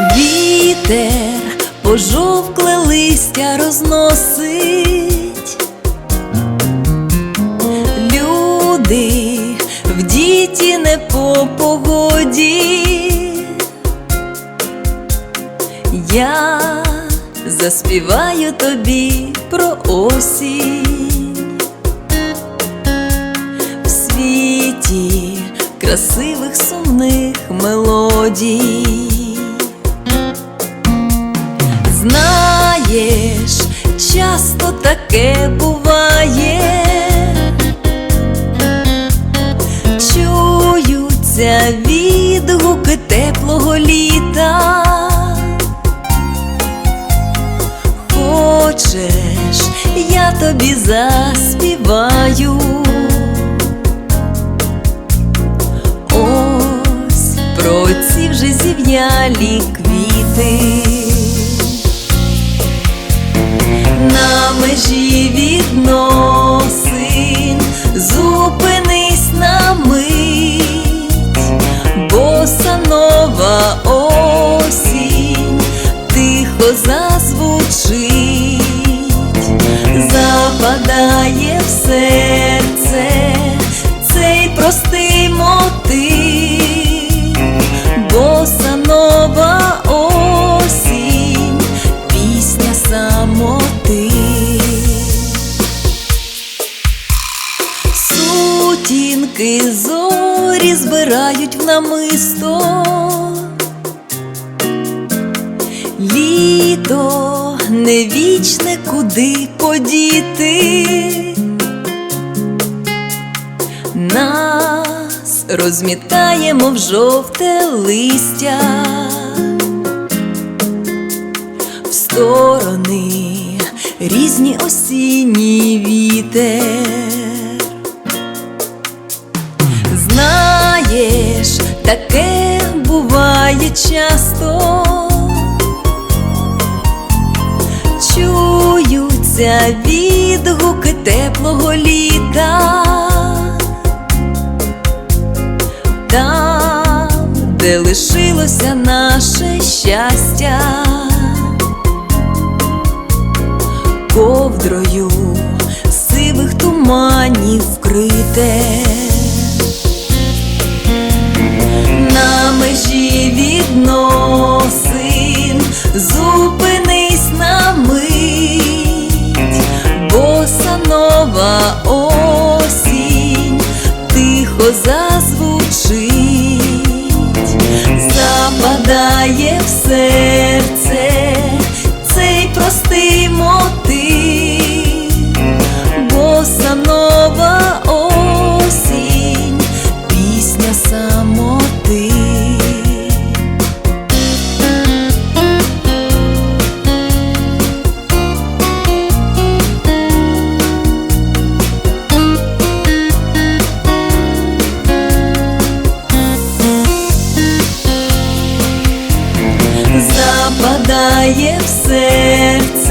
Вітер пожовкле листя розносить, люди в діті не по погоді. Я заспіваю тобі про осінь в світі красивих сумних мелодій. Часто таке буває, чуються відгуки теплого літа. Хочеш, я тобі заспіваю. Ось про ці вже зів'ялі квіти. Межі відносин. Зупинись на мить, боса нова осінь тихо зазвучить, западає в Сутінки зорі збирають в намисто. Літо не вічне куди подіти. Нас розмітаємо в жовте листя в сторони різні осінні вітер. Таке буває часто. Чуються відгуки теплого літа. Там, де лишилося наше щастя, ковдрою сивих туманів вкрите. Зазвучить, западає в Западає в серце